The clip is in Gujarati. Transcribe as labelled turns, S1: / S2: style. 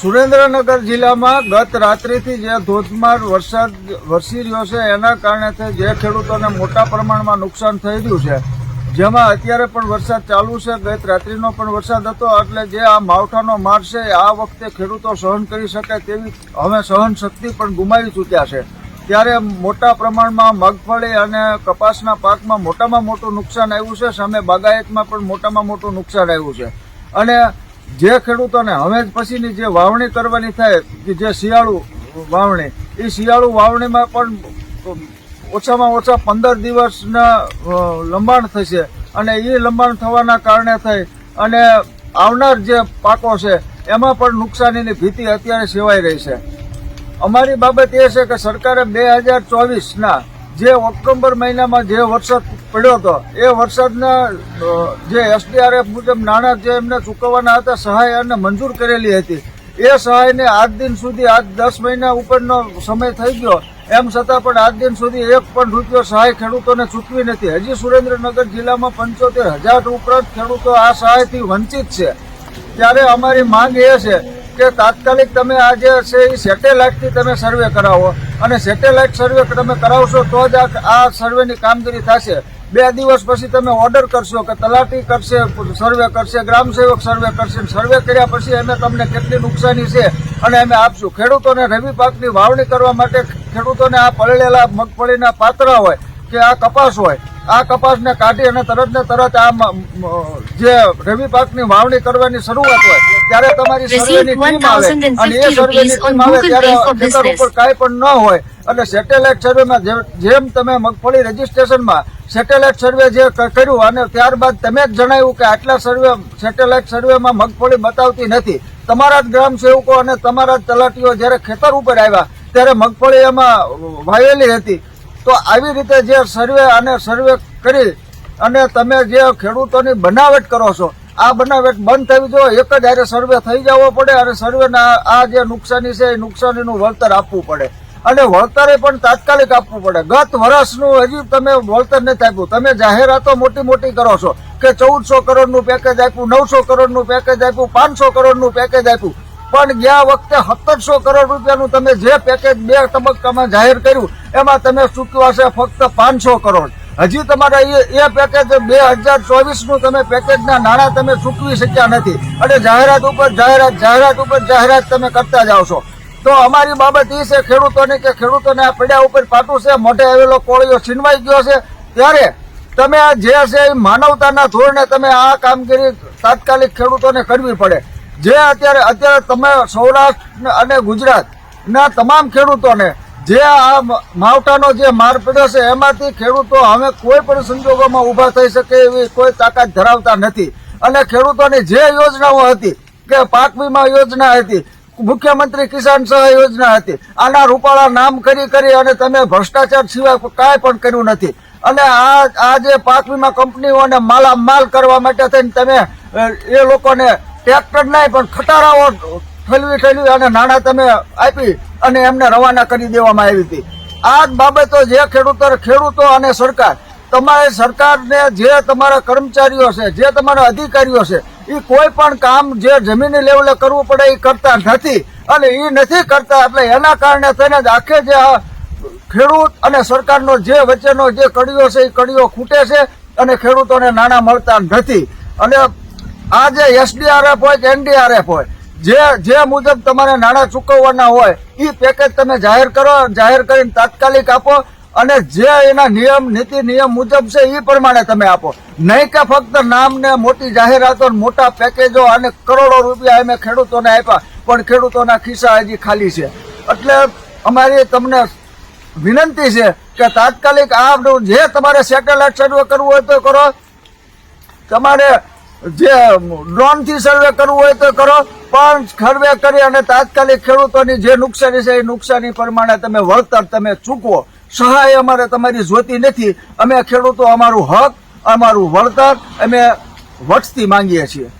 S1: સુરેન્દ્રનગર જિલ્લામાં ગત રાત્રિથી જે ધોધમાર વરસાદ વરસી રહ્યો છે, એના કારણે જે ખેડૂતોને મોટા પ્રમાણમાં નુકસાન થઈ રહ્યું છે, જેમાં અત્યારે પણ વરસાદ ચાલુ છે. ગત રાત્રિનો પણ વરસાદ હતો, એટલે જે આ માવઠાનો માર છે આ વખતે ખેડૂતો સહન કરી શકે તેવી હવે સહન શક્તિ પણ ગુમાવી ચૂક્યા છે. ત્યારે મોટા પ્રમાણમાં મગફળી અને કપાસના પાકમાં મોટામાં મોટું નુકસાન આવ્યું છે, સામે બાગાયતમાં પણ મોટામાં મોટું નુકસાન આવ્યું છે. અને જે ખેડૂતોને હવે પછીની જે વાવણી કરવાની થાય, કે જે શિયાળુ વાવણી, એ શિયાળુ વાવણીમાં પણ ઓછામાં ઓછા પંદર દિવસના લંબાણ થશે. અને એ લંબાણ થવાના કારણે થઈ, અને આવનાર જે પાકો છે, એમાં પણ નુકસાનીની ભીતિ અત્યારે સેવાઈ રહી છે. અમારી બાબત એ છે કે સરકારે બે હજાર ચોવીસના જે ઓક્ટોબર મહિનામાં જે વરસાદ પડ્યો હતો. એ વરસાદના જે એસડીઆરએફ મુજબ નાણાં જે એમને ચૂકવવાના હતા, સહાય અને મંજૂર કરેલી હતી. એ સહાયને આજ દિન સુધી, આજ દસ મહિના ઉપરનો સમય થઈ ગયો. એમ છતાં પણ આજ દિન સુધી એક પણ રૂપિયો સહાય ખેડૂતોને ચૂકવી નથી. હજી સુરેન્દ્રનગર જિલ્લામાં પંચોતેર હજાર ઉપરાંત ખેડૂતો આ સહાયથી વંચિત છે. ત્યારે અમારી માંગ એ છે કે તાત્કાલિક તમે આ જે છે, એ સેટેલાઇટથી તમે સર્વે કરાવો. અને સેટેલાઇટ સર્વે તમે કરાવશો તો જ આ- સર્વેની કામગીરી થશે. બે દિવસ પછી તમે ઓર્ડર કરશો કે તલાટી કરશે સર્વે કરશે ગ્રામ સેવક સર્વે કરશે સર્વે કર્યા પછી અમે તમને કેટલી નુકસાની છે અને અમે આપશું. ખેડૂતોને રવિ પાકની વાવણી કરવા માટે ખેડૂતોને આ પલળેલા મગફળીના પાતરા હોય કે આ કપાસ હોય આ કપાસને કાઢી અને તરત ને તરત આ જે રવિ પાકની વાવણી કરવાની શરૂઆત હોય ત્યારે તમારી સર્વેની ટીમ આવે. અને એ સર્વેની ટીમ આવે ત્યારે ખેતર ઉપર કાંઈ પણ ન હોય. એટલે સેટેલાઇટ સર્વેમાં જેમ તમે મગફળી રજીસ્ટ્રેશનમાં સેટેલાઇટ સર્વે જે કર્યું અને ત્યારબાદ તમે જ જણાવ્યું કે આટલા સર્વે સેટેલાઇટ સર્વેમાં મગફળી બતાવતી નથી. તમારા જ ગ્રામ સેવકો અને તમારા જ તલાટીઓ જ્યારે ખેતર ઉપર આવ્યા, ત્યારે મગફળી એમાં વાયેલી હતી. તો આવી રીતે જે સર્વે અને સર્વે કરી અને તમે જે ખેડૂતોની બનાવટ કરો છો, આ બનાવટ બંધ થવી જોઈએ. એક જ આરે સર્વે થઈ જવો પડે અને સર્વેના આ જે નુકસાની છે, એ નુકસાનીનું વળતર આપવું પડે. અને વળતરે પણ તાત્કાલિક આપવું પડે. ગત વર્ષનું હજી તમે વળતર નથી આપ્યું. તમે જાહેરાતો મોટી મોટી કરો છો કે ચૌદસો કરોડનું પેકેજ આપ્યું, નવસો કરોડનું પેકેજ આપ્યું, પાંચસો કરોડનું પેકેજ આપ્યું. પણ ગયા વખતે સત્તરસો કરોડ રૂપિયાનું તમે જે પેકેજ બે તબક્કામાં જાહેર કર્યું, એમાં તમે ચૂક્યું હશે ફક્ત પાંચસો કરોડ. હજી તમારા એ પેકેજ બે હજાર ચોવીસનું તમે પેકેજના નાણાં તમે ચૂકવી શક્યા નથી. અને જાહેરાત ઉપર જાહેરાત જાહેરાત ઉપર જાહેરાત તમે કરતા જાઓ છો. તો અમારી બાબત એ છે ખેડૂતોની કે ખેડૂતોને આ પડ્યા ઉપર પાટું છે, મોઢે આવેલો કોળીઓ છીનવાઈ ગયો છે. ત્યારે તમે આ જે છે એ માનવતાના ધોરણે તમે આ કામગીરી તાત્કાલિક ખેડૂતોને કરવી પડે. જે અત્યારે અત્યારે તમે સૌરાષ્ટ્ર અને ગુજરાતના તમામ ખેડૂતોને જે આ મ- માવઠાનો જે માર પડ્યો છે, એમાંથી ખેડૂતો હવે કોઈ પણ સંજોગોમાં ઊભા થઈ શકે એવી કોઈ તાકાત ધરાવતા નથી. અને ખેડૂતોની જે યોજનાઓ હતી, કે પાક વીમા યોજના હતી મુખ્યમંત્રી કિસાન સહાય યોજના હતી. આના રૂપાળા નામ કરી કરી અને તમે ભ્રષ્ટાચાર સિવાય કાંઈ પણ કર્યું નથી. અને આ આ જે પાક વીમા કંપનીઓને માલામાલ કરવા માટે થઈને તમે એ લોકોને ટ્રેક્ટર નહીં, પણ ખટારાઓ ઠલવી ઠલવી અને નાણાં તમે આપી અને એમને રવાના કરી દેવામાં આવી હતી. આ જ બાબતો જે ખેડૂતો ખેડૂતો અને સરકાર, તમારે સરકારને જે તમારા કર્મચારીઓ છે, જે તમારા અધિકારીઓ છે એ કોઈ પણ કામ જે જમીની લેવલે કરવું પડે એ કરતા નથી. અને એ નથી કરતા એટલે એના કારણે થઈને આખે જે ખેડૂત અને સરકારનો જે વચ્ચેનો જે કડીઓ છે એ કડીઓ ખૂટે છે અને ખેડૂતોને નાણાં મળતા નથી. અને આ જે એસડીઆરએફ હોય કે એનડીઆરએફ હોય, જે જે મુજબ તમારે નાણાં ચૂકવવાના હોય એ પેકેજ તમે જાહેર કરો, જાહેર કરીને તાત્કાલિક આપો અને જે એના નિયમ, નીતિ, નિયમ મુજબ છે એ પ્રમાણે તમે આપો. નહીં કે ફક્ત નામ ને મોટી જાહેરાતો મોટા પેકેજો અને કરોડો રૂપિયા અમે ખેડૂતોને આપ્યા, પણ ખેડૂતોના ખિસ્સા હજી ખાલી છે. એટલે અમારી તમને વિનંતી છે કે તાત્કાલિક આ જે તમારે સેટેલાઇટ સર્વે કરવું હોય તો કરો. તમારે જે ડ્રોનથી સર્વે કરવું હોય તો કરો, પણ સર્વે કરી અને તાત્કાલિક ખેડૂતોની જે નુકસાની છે, એ નુકસાની પ્રમાણે તમે વળતર તમે ચૂકવો. સહાય અમારે તમારી જોતી નથી. અમે ખેડૂતો અમારું હક, અમારું વળતર અમે વટથી માંગીએ છીએ.